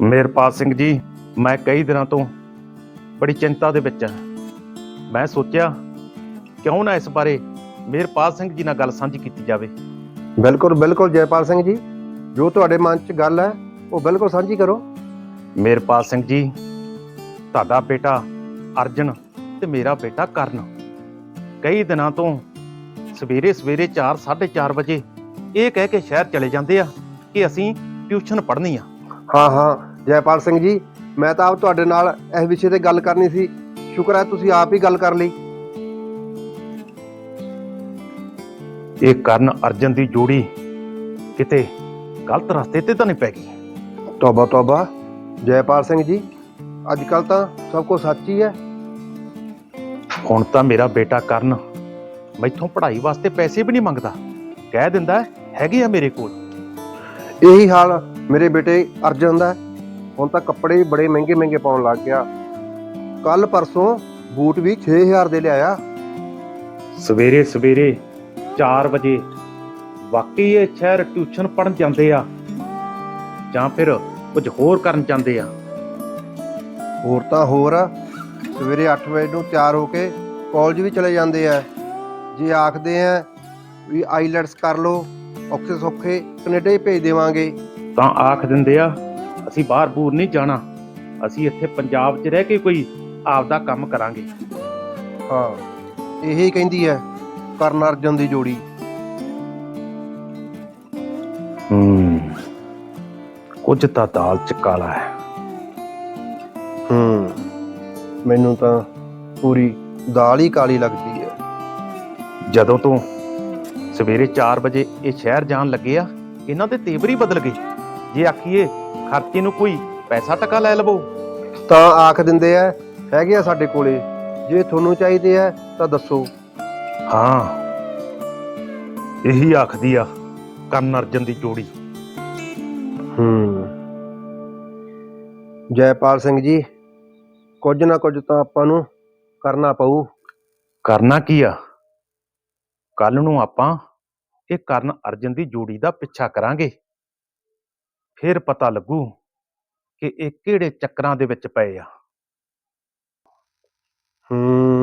ਮੇਰਪਾਲ ਸਿੰਘ ਜੀ ਮੈਂ ਕਈ ਦਿਨਾਂ ਤੋਂ ਬੜੀ ਚਿੰਤਾ ਦੇ ਵਿੱਚ ਹਾਂ। ਮੈਂ ਸੋਚਿਆ ਕਿਉਂ ਨਾ ਇਸ ਬਾਰੇ ਮੇਰਪਾਲ ਸਿੰਘ ਜੀ ਨਾਲ ਗੱਲ ਸਾਂਝੀ ਕੀਤੀ ਜਾਵੇ। ਬਿਲਕੁਲ ਬਿਲਕੁਲ ਜੈਪਾਲ ਸਿੰਘ ਜੀ ਜੋ ਤੁਹਾਡੇ ਮਨ 'ਚ ਗੱਲ ਹੈ ਉਹ ਬਿਲਕੁਲ ਸਾਂਝੀ ਕਰੋ। ਮੇਰਪਾਲ ਸਿੰਘ ਜੀ ਤੁਹਾਡਾ ਬੇਟਾ ਅਰਜਨ ਤੇ ਮੇਰਾ ਬੇਟਾ ਕਰਨ। ਕਈ ਦਿਨਾਂ ਤੋਂ ਸਵੇਰੇ ਸਵੇਰੇ 4 4:30 ਵਜੇ ਇਹ ਕਹਿ ਕੇ ਸ਼ਹਿਰ ਚਲੇ ਜਾਂਦੇ ਆ ਕਿ ਅਸੀਂ ਟਿਊਸ਼ਨ ਪੜ੍ਹਨੀ ਆ। ਹਾਂ ਹਾਂ। ਜੈਪਾਲ ਸਿੰਘ ਜੀ ਮੈਂ ਤਾਂ ਆਪ ਤੁਹਾਡੇ ਨਾਲ ਇਸ ਵਿਸ਼ੇ ਤੇ ਗੱਲ ਕਰਨੀ ਸੀ। ਸ਼ੁਕਰ ਹੈ ਤੁਸੀਂ ਆਪ ਹੀ ਗੱਲ ਕਰ ਲਈ। ਇਹ ਕਰਨ ਅਰਜਨ ਦੀ ਜੋੜੀ ਕਿਤੇ ਗਲਤ ਰਸਤੇ ਤੇ ਤਾਂ ਨਹੀਂ ਪੈ ਗਈ? ਤੌਬਾ ਤੌਬਾ। ਜੈਪਾਲ ਸਿੰਘ ਜੀ ਅੱਜ ਕੱਲ ਤਾਂ ਸਭ ਕੁਝ ਸੱਚ ਹੀ ਹੈ। ਹੁਣ ਤਾਂ ਮੇਰਾ ਬੇਟਾ ਕਰਨ ਮੈਥੋਂ ਪੜ੍ਹਾਈ ਵਾਸਤੇ ਪੈਸੇ ਵੀ ਨਹੀਂ ਮੰਗਦਾ। ਕਹਿ ਦਿੰਦਾ ਹੈਗੇ ਆ ਮੇਰੇ ਕੋਲ। ਇਹੀ ਹਾਲ ਮੇਰੇ ਬੇਟੇ ਅਰਜਨ ਦਾ। ਹੁਣ ਤਾਂ ਕੱਪੜੇ ਵੀ ਬੜੇ ਮਹਿੰਗੇ ਮਹਿੰਗੇ ਪਾਉਣ ਲੱਗ ਗਿਆ। ਕੱਲ ਪਰਸੋਂ ਬੂਟ ਵੀ 6000 ਦੇ ਲਿਆਇਆ। ਸਵੇਰੇ ਸਵੇਰੇ 4 ਵਜੇ ਵਾਕਈ ਇਹ ਸ਼ਹਿਰ ਟਿਊਸ਼ਨ ਪੜਨ ਜਾਂਦੇ ਆ ਜਾਂ ਫਿਰ ਕੁਝ ਹੋਰ ਕਰਨ ਜਾਂਦੇ ਆ। ਹੋਰ ਤਾਂ ਹੋਰ ਆ, ਸਵੇਰੇ 8 ਵਜੇ ਨੂੰ ਤਿਆਰ ਹੋ ਕੇ ਕਾਲਜ ਵੀ ਚਲੇ ਜਾਂਦੇ ਆ। ਜੇ ਆਖਦੇ ਆ ਵੀ ਆਈਲੈਟਸ ਕਰ ਲਓ ਔਖੇ ਸੌਖੇ ਕੈਨੇਡਾ ਹੀ ਭੇਜ ਦੇਵਾਂਗੇ। ਤਾਂ ਆਖ ਦਿੰਦੇ ਆ ਅਸੀਂ ਬਾਹਰ ਬੂਰ ਨਹੀਂ ਜਾਣਾ। ਅਸੀਂ ਇੱਥੇ ਪੰਜਾਬ 'ਚ ਰਹਿ ਕੇ ਕੋਈ ਆਪਦਾ ਕੰਮ ਕਰਾਂਗੇ। ਹਾਂ ਇਹੀ ਕਹਿੰਦੀ ਹੈ ਕਰਨ ਅਰਜਨ ਦੀ ਜੋੜੀ। ਹੂੰ ਕੁਝ ਤਾਂ ਦਾਲ ਚ ਕਾਲਾ ਹੈ। ਹੂੰ ਮੈਨੂੰ ਤਾਂ ਪੂਰੀ ਦਾਲ ਹੀ ਕਾਲੀ ਲੱਗਦੀ ਹੈ ਜਦੋਂ ਤੋਂ ਸਵੇਰੇ 4 ਵਜੇ ਇਹ ਸ਼ਹਿਰ ਜਾਣ ਲੱਗੇ ਆ ਇਹਨਾਂ ਦੇ ਤੇਵਰ ਹੀ ਬਦਲ ਗਏ। ਜੇ ਆਖੀਏ ਖਰਚੇ ਨੂੰ ਕੋਈ ਪੈਸਾ ਟਕਾ ਲੈ ਲਵੋ। ਤਾਂ ਆਖ ਦਿੰਦੇ ਆ ਹੈਗੇ ਆ ਸਾਡੇ ਕੋਲੇ ਜੇ ਤੁਹਾਨੂੰ ਚਾਹੀਦੇ ਆ ਤਾਂ ਦੱਸੋ। ਹਾਂ ਇਹੀ ਆਖਦੀ ਆ ਕਰਨ ਅਰਜਨ ਦੀ ਜੋੜੀ। ਹੂੰ। ਜੈਪਾਲ ਸਿੰਘ ਜੀ ਕੁਝ ਨਾ ਕੁਝ ਤਾਂ ਆਪਾਂ ਨੂੰ ਕਰਨਾ ਪਊ। ਕਰਨਾ ਕੀ ਆ? ਕੱਲ ਨੂੰ ਆਪਾਂ ਇਹ ਕਰਨ ਅਰਜਨ ਦੀ ਜੋੜੀ ਦਾ ਪਿੱਛਾ ਕਰਾਂਗੇ। ਫਿਰ ਪਤਾ ਲੱਗੂ ਕਿ ਇਹ ਕਿਹੜੇ ਚੱਕਰਾਂ ਦੇ ਵਿੱਚ ਪਏ ਆ। ਹੂੰ।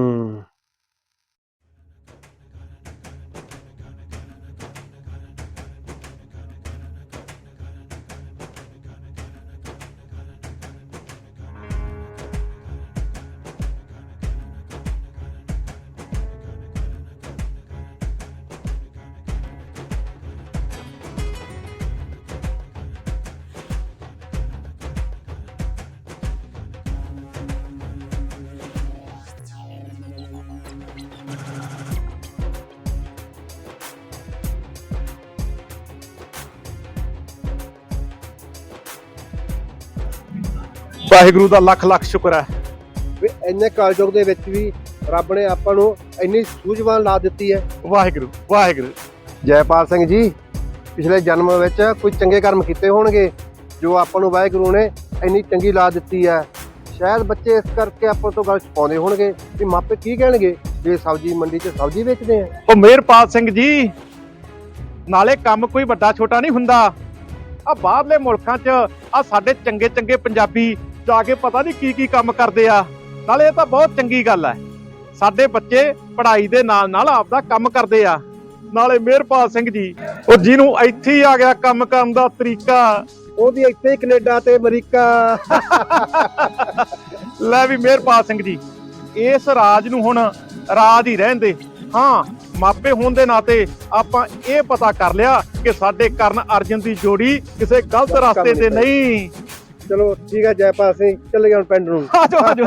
ਵਾਹਿਗੁਰੂ ਦਾ ਲੱਖ ਲੱਖ ਸ਼ੁਕਰ ਹੈ। ਵੀ ਇੰਨੇ ਕਾਲਜੋਗ ਦੇ ਵਿੱਚ ਵੀ ਰੱਬ ਨੇ ਆਪਾਂ ਨੂੰ ਇੰਨੀ ਸੂਝਵਾਨ ਲਾ ਦਿੱਤੀ ਹੈ। ਵਾਹਿਗੁਰੂ ਵਾਹਿਗੁਰੂ। ਜੈਪਾਲ ਸਿੰਘ ਜੀ ਪਿਛਲੇ ਜਨਮ ਵਿੱਚ ਕੋਈ ਚੰਗੇ ਕਰਮ ਕੀਤੇ ਹੋਣਗੇ ਜੋ ਆਪਾਂ ਨੂੰ ਵਾਹਿਗੁਰੂ ਨੇ ਇੰਨੀ ਚੰਗੀ ਲਾ ਦਿੱਤੀ ਹੈ। ਸ਼ਾਇਦ ਬੱਚੇ ਇਸ ਕਰਕੇ ਆਪਾਂ ਤੋਂ ਗੱਲ ਛਪਾਉਂਦੇ ਹੋਣਗੇ ਕਿ ਮਾਪੇ ਕੀ ਕਹਿਣਗੇ ਜੇ ਸਬਜ਼ੀ ਮੰਡੀ 'ਚ ਸਬਜ਼ੀ ਵੇਚਦੇ ਆ। ਉਹ ਮੇਰਪਾਲ ਸਿੰਘ ਜੀ ਨਾਲੇ ਕੰਮ ਕੋਈ ਵੱਡਾ ਛੋਟਾ ਨਹੀਂ ਹੁੰਦਾ। ਆ ਬਾਹਰਲੇ ਮੁਲਕਾਂ 'ਚ ਆ ਸਾਡੇ ਚੰਗੇ ਚੰਗੇ ਪੰਜਾਬੀ ਜਾ ਕੇ ਪਤਾ ਨਹੀਂ ਕੀ ਕੀ ਕੰਮ ਕਰਦੇ ਆ। ਨਾਲੇ ਇਹ ਤਾਂ ਬਹੁਤ ਚੰਗੀ ਗੱਲ ਹੈ ਸਾਡੇ ਬੱਚੇ ਪੜ੍ਹਾਈ ਦੇ ਨਾਲ ਨਾਲ ਆਪਦਾ ਕੰਮ ਕਰਦੇ ਆ। ਨਾਲੇ ਮੇਰਪਾਲ ਸਿੰਘ ਜੀ ਉਹ ਜਿਹਨੂੰ ਇੱਥੇ ਹੀ ਆ ਗਿਆ ਕੰਮ ਕਰਨ ਦਾ ਤਰੀਕਾ। ਉਹਦੀ ਇੱਥੇ ਹੀ ਕੈਨੇਡਾ ਤੇ ਅਮਰੀਕਾ। ਲੈ ਵੀ ਮੇਰਪਾਲ ਸਿੰਘ ਜੀ ਇਸ ਰਾਜ ਨੂੰ ਹੁਣ ਰਾਜ ਹੀ ਰਹਿੰਦੇ ਹਾਂ ਮਾਪੇ ਹੋਣ ਦੇ ਨਾਤੇ ਆਪਾਂ ਇਹ ਪਤਾ ਕਰ ਲਿਆ ਕਿ ਸਾਡੇ ਕਰਨ ਅਰਜਨ ਦੀ ਜੋੜੀ ਕਿਸੇ ਗਲਤ ਰਸਤੇ ਤੇ ਨਹੀਂ। ਚਲੋ ਠੀਕ ਹੈ ਜੈਪਾਲ ਸਿੰਘ ਚੱਲੇ ਗਏ ਹੁਣ ਪਿੰਡ ਨੂੰ। ਆਜੋ ਆਜੋ